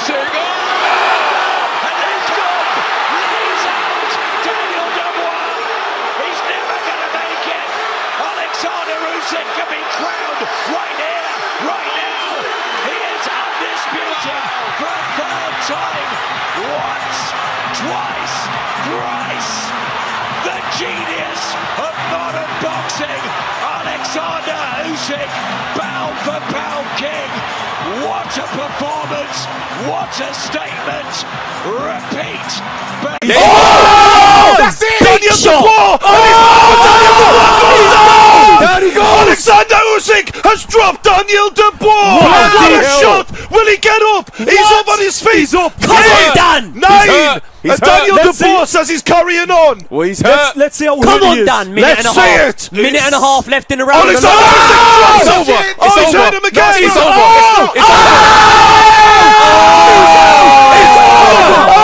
Oh! Dubois. He's never going to make it. Alexander Usyk can be crowned right here, right now. He is undisputed for a third time. Once, twice, thrice. The genius of modern boxing, Alexander Usyk, pound for pound king. What a performance! What a statement! Repeat. But oh! That's it! Daniel Shot. Dubois! And it's oh, Daniel Dubois goes down! Down he goes! Alexander Usyk has dropped Daniel Dubois! What What a hell? shot! Will he get up? He's What? up on his feet! He's up! Come on, Dan! Nine! He's and hurt. Daniel DeBoer says he's carrying on. Well, he's hurt. Let's, let's see how Come on, Dan. Minute let's and a half. It. Minute it's and a half left in the round. Alexander oh, it's over. It's oh, he's over. hurt him again. No, it's over. Oh. It's over. It's oh! over.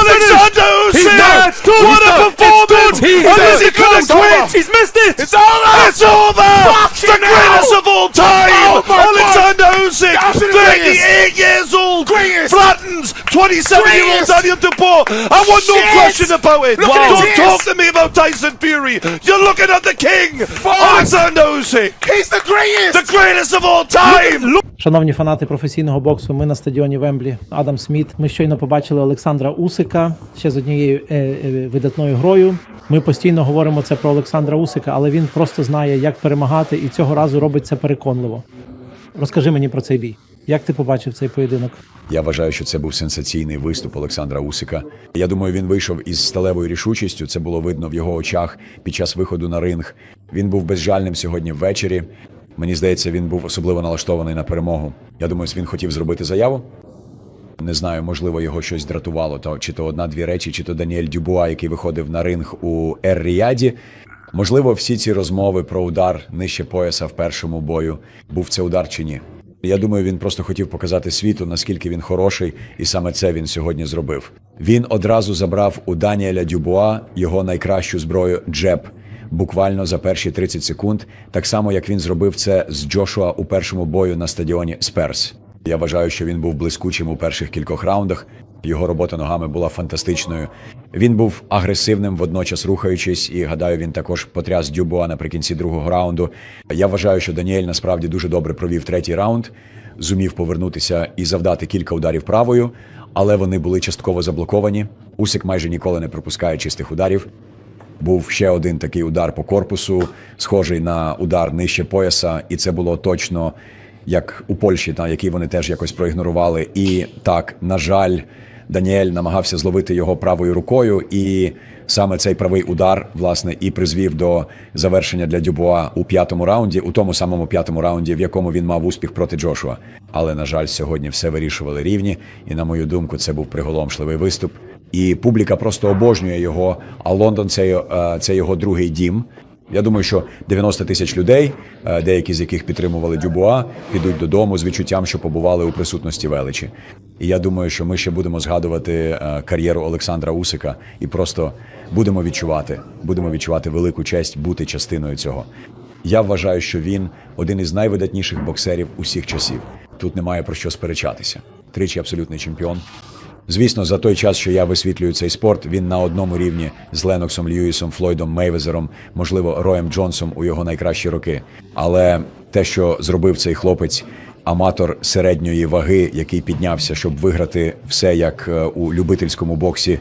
Alexander Usyk! What a performance! He's, he's, he's missed it! It's over! It's over! Fucking the greatest of all time! Oh, Absolute 38 years old, Greatest. flattens 27-year-old Greatest. Daniel Dubois. I want no Shit. question about it. Look at Don't this. talk to me about Tyson Fury. You're looking at the king, Alexander Usyk, He's the greatest! the greatest of all time. Шановні фанати професійного боксу, ми на стадіоні Вемблі. Адам Сміт. Ми щойно побачили Олександра Усика ще з однією е, е, видатною грою. Ми постійно говоримо це про Олександра Усика, але він просто знає, як перемагати, і цього разу робить це переконливо. Розкажи мені про цей бій. Як ти побачив цей поєдинок? Я вважаю, що це був сенсаційний виступ Олександра Усика. Я думаю, він вийшов із сталевою рішучістю. Це було видно в його очах під час виходу на ринг. Він був безжальним сьогодні ввечері. Мені здається, він був особливо налаштований на перемогу. Я думаю, він хотів зробити заяву. Не знаю, можливо, його щось дратувало. То чи то одна-дві речі, чи то Даніель Дюбуа, який виходив на ринг у Ер-Ріяді. Можливо, всі ці розмови про удар нижче пояса в першому бою. Був це удар чи ні? Я думаю, він просто хотів показати світу, наскільки він хороший, і саме це він сьогодні зробив. Він одразу забрав у Даніеля Дюбуа його найкращу зброю джеб, буквально за перші 30 секунд, так само як він зробив це з Джошуа у першому бою на стадіоні Сперс. Я вважаю, що він був блискучим у перших кількох раундах. Його робота ногами була фантастичною. Він був агресивним, водночас рухаючись, і гадаю, він також потряс Дюбуа наприкінці другого раунду. Я вважаю, що Даніель насправді дуже добре провів третій раунд, зумів повернутися і завдати кілька ударів правою, але вони були частково заблоковані. Усик майже ніколи не пропускає чистих ударів. Був ще один такий удар по корпусу, схожий на удар нижче пояса, і це було точно як у Польщі, та який вони теж якось проігнорували. І так, на жаль, Даніель намагався зловити його правою рукою, і саме цей правий удар, власне, і призвів до завершення для Дюбуа у п'ятому раунді, у тому самому п'ятому раунді, в якому він мав успіх проти Джошуа. Але на жаль, сьогодні все вирішували рівні, і на мою думку, це був приголомшливий виступ. І публіка просто обожнює його. А Лондон це, е, це його другий дім. Я думаю, що 90 тисяч людей, е, деякі з яких підтримували Дюбуа, підуть додому з відчуттям, що побували у присутності величі. І я думаю, що ми ще будемо згадувати е, кар'єру Олександра Усика і просто будемо відчувати, будемо відчувати велику честь бути частиною цього. Я вважаю, що він один із найвидатніших боксерів усіх часів. Тут немає про що сперечатися. Тричі абсолютний чемпіон. Звісно, за той час, що я висвітлюю цей спорт, він на одному рівні з Леноксом Льюісом, Флойдом Мейвезером, можливо, Роєм Джонсом у його найкращі роки. Але те, що зробив цей хлопець, аматор середньої ваги, який піднявся, щоб виграти все як е, у любительському боксі,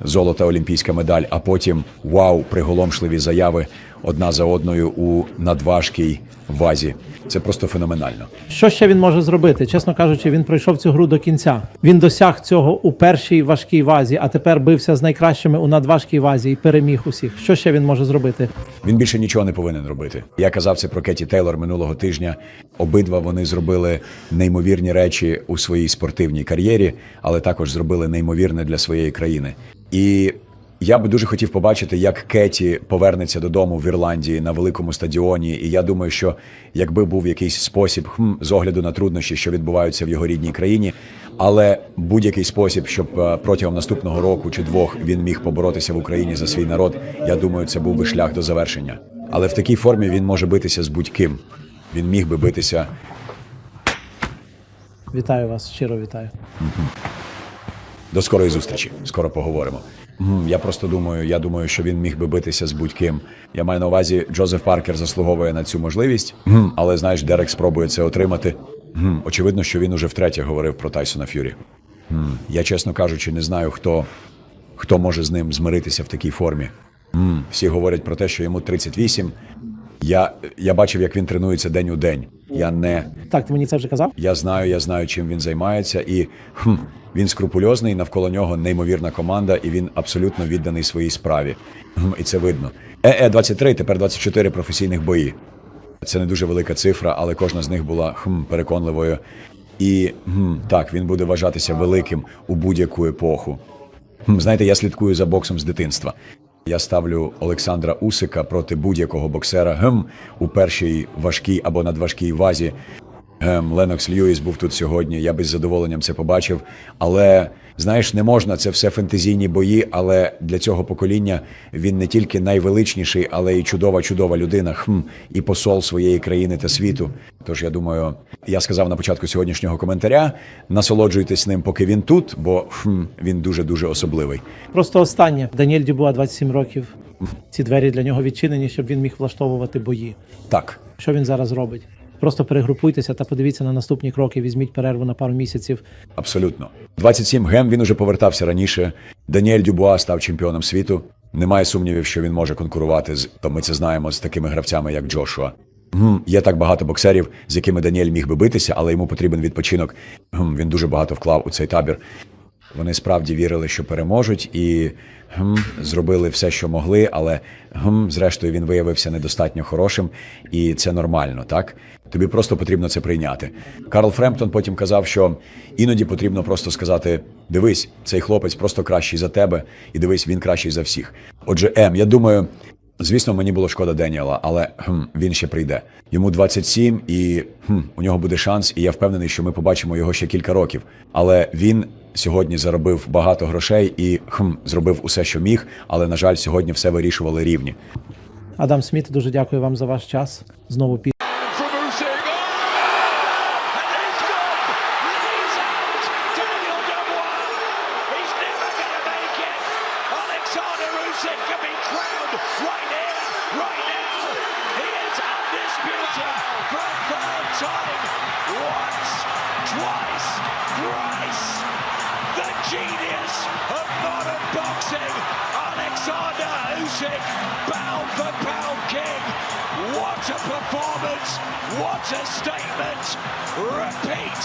золота олімпійська медаль, а потім вау, приголомшливі заяви одна за одною у надважкій вазі. Це просто феноменально. Що ще він може зробити? Чесно кажучи, він пройшов цю гру до кінця. Він досяг цього у першій важкій вазі, а тепер бився з найкращими у надважкій вазі і переміг усіх. Що ще він може зробити? Він більше нічого не повинен робити. Я казав це про Кеті Тейлор минулого тижня. Обидва вони зробили неймовірні речі у своїй спортивній кар'єрі, але також зробили неймовірне для своєї країни. І я би дуже хотів побачити, як Кеті повернеться додому в Ірландії на великому стадіоні. І я думаю, що якби був якийсь спосіб хм, з огляду на труднощі, що відбуваються в його рідній країні, але будь-який спосіб, щоб е, протягом наступного року чи двох він міг поборотися в Україні за свій народ, я думаю, це був би шлях до завершення. Але в такій формі він може битися з будь-ким. Він міг би битися Вітаю вас, щиро вітаю. До скорої зустрічі. Скоро поговоримо. Я просто думаю, я думаю, що він міг би битися з будь-ким. Я маю на увазі, Джозеф Паркер заслуговує на цю можливість, але знаєш, Дерек спробує це отримати. Очевидно, що він уже втретє говорив про Тайсона Ф'юрі. Я, чесно кажучи, не знаю, хто, хто може з ним змиритися в такій формі. Всі говорять про те, що йому 38. Я, я бачив, як він тренується день у день. Я не Так, ти мені це вже казав? я знаю, я знаю, чим він займається, і хм, він скрупульозний, навколо нього неймовірна команда, і він абсолютно відданий своїй справі. Хм, і це видно. Е, 23 тепер 24 професійних бої. Це не дуже велика цифра, але кожна з них була хм, переконливою. І хм, так, він буде вважатися великим у будь-яку епоху. Хм, Знаєте, я слідкую за боксом з дитинства. Я ставлю Олександра Усика проти будь-якого боксера гм, у першій важкій або надважкій вазі. Ем, Ленокс Льюіс був тут сьогодні. Я би з задоволенням це побачив. Але знаєш, не можна це все фентезійні бої. Але для цього покоління він не тільки найвеличніший, але й чудова, чудова людина. Хм, і посол своєї країни та світу. Тож я думаю, я сказав на початку сьогоднішнього коментаря: насолоджуйтесь ним, поки він тут, бо хм, він дуже дуже особливий. Просто останнє. Даніель Дюбуа 27 років. Ці двері для нього відчинені, щоб він міг влаштовувати бої. Так, Що він зараз робить? Просто перегрупуйтеся та подивіться на наступні кроки. Візьміть перерву на пару місяців. Абсолютно. 27 гем він уже повертався раніше. Даніель Дюбуа став чемпіоном світу. Немає сумнівів, що він може конкурувати з то ми це знаємо з такими гравцями, як Джошуа. Гм, є так багато боксерів, з якими Даніель міг би битися, але йому потрібен відпочинок. Гм, він дуже багато вклав у цей табір. Вони справді вірили, що переможуть, і гм, зробили все, що могли, але гм, зрештою він виявився недостатньо хорошим, і це нормально, так? Тобі просто потрібно це прийняти. Карл Фремптон потім казав, що іноді потрібно просто сказати: дивись, цей хлопець просто кращий за тебе, і дивись, він кращий за всіх. Отже, Ем, я думаю. Звісно, мені було шкода Деніела, але хм, він ще прийде. Йому 27, і хм, у нього буде шанс, і я впевнений, що ми побачимо його ще кілька років. Але він сьогодні заробив багато грошей і хм, зробив усе, що міг. Але на жаль, сьогодні все вирішували рівні. Адам Сміт, дуже дякую вам за ваш час. Знову пі. Boxing, Alexander Usyk, pound for pound king. What a performance! What a statement! Repeat